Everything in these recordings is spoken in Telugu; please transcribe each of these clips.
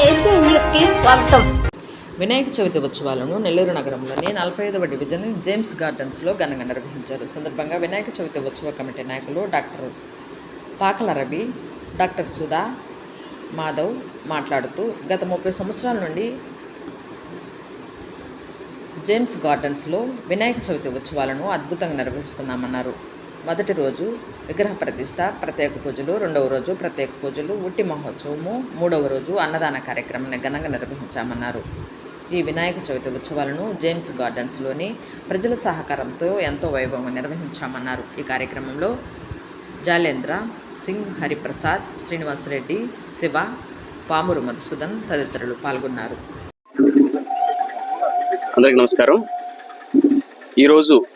స్వాగతం. వినాయక చవితి ఉత్సవాలను నెల్లూరు నగరంలోని నలభై ఐదవ డివిజన్ జేమ్స్ గార్డెన్స్లో ఘనంగా నిర్వహించారు. సందర్భంగా వినాయక చవితి ఉత్సవ కమిటీ నాయకులు డాక్టర్ పాకల రవి డాక్టర్ సుధా మాధవ్ మాట్లాడుతూ గత ముప్పై సంవత్సరాల నుండి జేమ్స్ గార్డెన్స్లో వినాయక చవితి ఉత్సవాలను అద్భుతంగా నిర్వహిస్తున్నామన్నారు. మొదటి రోజు విగ్రహ ప్రతిష్ట ప్రత్యేక పూజలు రెండవ రోజు ప్రత్యేక పూజలు ఉట్టి మహోత్సవము మూడవ రోజు అన్నదాన కార్యక్రమాన్ని ఘనంగా నిర్వహించామన్నారు. ఈ వినాయక చవితి ఉత్సవాలను జేమ్స్ గార్డెన్స్లోని ప్రజల సహకారంతో ఎంతో వైభవంగా నిర్వహించామన్నారు. ఈ కార్యక్రమంలో జాలేంద్ర సింగ్ హరిప్రసాద్ శ్రీనివాసరెడ్డి శివ పామురు మధుసూదన్ తదితరులు పాల్గొన్నారు. అందరికి నమస్కారం. ఈరోజు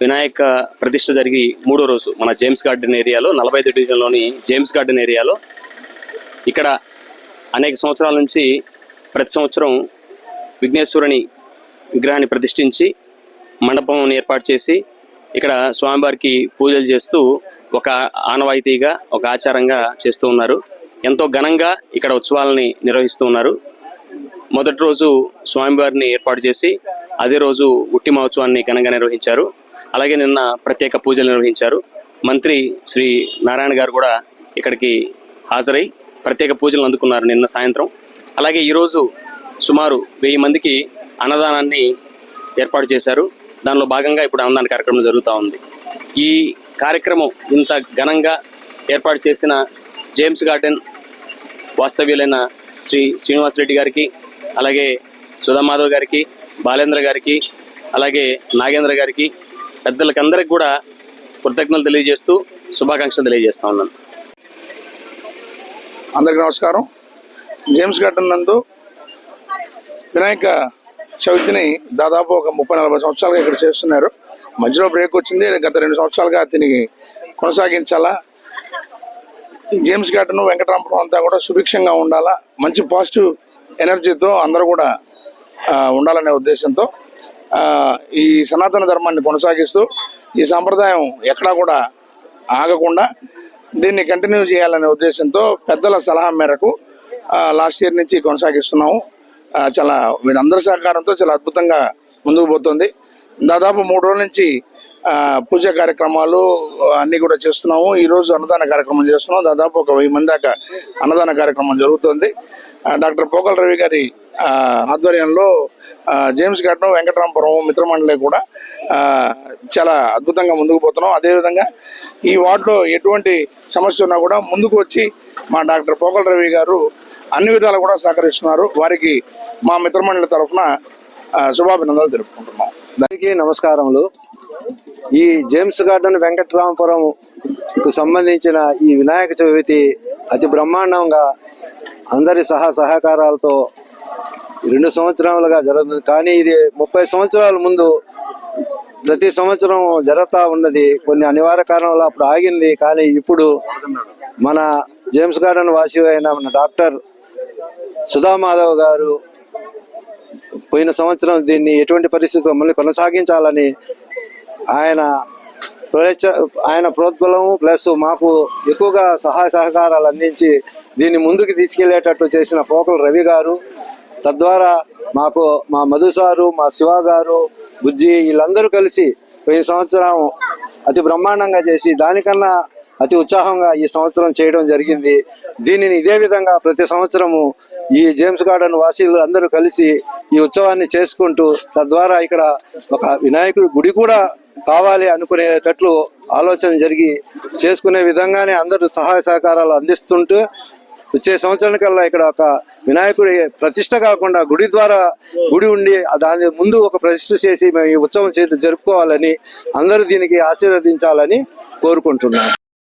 వినాయక ప్రతిష్ట జరిగి మూడో రోజు మన జేమ్స్ గార్డెన్ ఏరియాలో నలభై ఐదు డివిజన్లోని జేమ్స్ గార్డెన్ ఏరియాలో ఇక్కడ అనేక సంవత్సరాల నుంచి ప్రతి సంవత్సరం విఘ్నేశ్వరుని విగ్రహాన్ని ప్రతిష్ఠించి మండపం ఏర్పాటు చేసి ఇక్కడ స్వామివారికి పూజలు చేస్తూ ఒక ఆనవాయితీగా ఒక ఆచారంగా చేస్తూ ఉన్నారు. ఎంతో ఘనంగా ఇక్కడ ఉత్సవాలని నిర్వహిస్తూ ఉన్నారు. మొదటి రోజు స్వామివారిని ఏర్పాటు చేసి అదే రోజు ఉట్టి మహోత్సవాన్ని ఘనంగా నిర్వహించారు. అలాగే నిన్న ప్రత్యేక పూజలు నిర్వహించారు. మంత్రి శ్రీ నారాయణ గారు కూడా ఇక్కడికి హాజరై ప్రత్యేక పూజలు అందుకున్నారు నిన్న సాయంత్రం. అలాగే ఈరోజు సుమారు వెయ్యి మందికి అన్నదానాన్ని ఏర్పాటు చేశారు. దానిలో భాగంగా ఇప్పుడు అన్నదాన కార్యక్రమం జరుగుతూ ఉంది. ఈ కార్యక్రమం ఇంత ఘనంగా ఏర్పాటు చేసిన జేమ్స్ గార్డెన్ వాస్తవ్యులైన శ్రీ శ్రీనివాసరెడ్డి గారికి అలాగే సుధామాధవ్ గారికి బాలేంద్ర గారికి అలాగే నాగేంద్ర గారికి పెద్దలకందరికి కూడా కృతజ్ఞతలు తెలియజేస్తూ శుభాకాంక్షలు తెలియజేస్తా ఉన్నాను. అందరికీ నమస్కారం. జేమ్స్ గార్డెన్ నందు వినాయక చవితిని దాదాపు ఒక ముప్పై నలభై సంవత్సరాలుగా ఇక్కడ చేస్తున్నారు. మధ్యలో బ్రేక్ వచ్చింది గత రెండు సంవత్సరాలుగా దీనికి కొనసాగించాలా? ఈ జేమ్స్ గార్డెన్ వెంకటరామపురం అంతా కూడా సుభిక్షంగా ఉండాలా? మంచి పాజిటివ్ ఎనర్జీతో అందరూ కూడా ఉండాలనే ఉద్దేశంతో ఈ సనాతన ధర్మాన్ని కొనసాగిస్తూ ఈ సాంప్రదాయం ఎక్కడా కూడా ఆగకుండా దీన్ని కంటిన్యూ చేయాలనే ఉద్దేశంతో పెద్దల సలహా మేరకు లాస్ట్ ఇయర్ నుంచి కొనసాగిస్తున్నాము. చాలా వీళ్ళందరి సహకారంతో చాలా అద్భుతంగా ముందుకు పోతుంది. దాదాపు మూడు రోజుల నుంచి పూజ కార్యక్రమాలు అన్నీ కూడా చేస్తున్నాము. ఈరోజు అన్నదాన కార్యక్రమం చేస్తున్నాం. దాదాపు ఒక వెయ్యి మంది దాకా అన్నదాన కార్యక్రమం జరుగుతుంది. డాక్టర్ పోకల రవి గారి ఆధ్వర్యంలో జేమ్స్ గార్డెన్ వెంకటరామపురం మిత్రమండలి కూడా చాలా అద్భుతంగా ముందుకు పోతున్నాం. అదేవిధంగా ఈ వార్డులో ఎటువంటి సమస్య ఉన్నా కూడా ముందుకు వచ్చి మా డాక్టర్ పోకల రవి గారు అన్ని విధాలు కూడా సహకరిస్తున్నారు. వారికి మా మిత్రమండలి తరఫున శుభాభినందనలు తెలుపుకుంటున్నాం. దానికి నమస్కారములు. ఈ జేమ్స్ గార్డెన్ వెంకటరామపురం కు సంబంధించిన ఈ వినాయక చవితి అతి బ్రహ్మాండంగా అందరి సహా సహకారాలతో రెండు సంవత్సరాలుగా జరుగుతుంది. కానీ ఇది ముప్పై సంవత్సరాల ముందు ప్రతి సంవత్సరం జరుగుతూ ఉన్నది. కొన్ని అనివార్య కారణాల అప్పుడు ఆగింది. కానీ ఇప్పుడు మన జేమ్స్ గార్డెన్ వాసి అయిన మన డాక్టర్ సుధామాధవ్ గారు పోయిన సంవత్సరం దీన్ని ఎటువంటి పరిస్థితుల్లో మళ్ళీ కొనసాగించాలని ఆయన ఆయన ప్రోద్బలము ప్లస్ మాకు ఎక్కువగా సహాయ సహకారాలు అందించి దీన్ని ముందుకు తీసుకెళ్ళేటట్టు చేసిన పోకల రవి గారు తద్వారా మాకు మా మధు సారు మా శివ గారు బుజ్జి వీళ్ళందరూ కలిసి పోయిన సంవత్సరం అతి బ్రహ్మాండంగా చేసి దానికన్నా అతి ఉత్సాహంగా ఈ సంవత్సరం చేయడం జరిగింది. దీనిని ఇదే విధంగా ప్రతి సంవత్సరము ఈ జేమ్స్ గార్డెన్ వాసీలు అందరూ కలిసి ఈ ఉత్సవాన్ని చేసుకుంటూ తద్వారా ఇక్కడ ఒక వినాయకుడి గుడి కూడా కావాలి అనుకునేటట్లు ఆలోచన జరిగి చేసుకునే విధంగానే అందరూ సహాయ సహకారాలు అందిస్తుంటూ వచ్చే సంవత్సరానికల్లా ఇక్కడ ఒక వినాయకుడి ప్రతిష్ట కాకుండా గుడి ద్వారా గుడి ఉండి దాని ముందు ఒక ప్రతిష్ట చేసి మేము ఈ ఉత్సవం చేతి జరుపుకోవాలని అందరూ దీనికి ఆశీర్వదించాలని కోరుకుంటున్నాను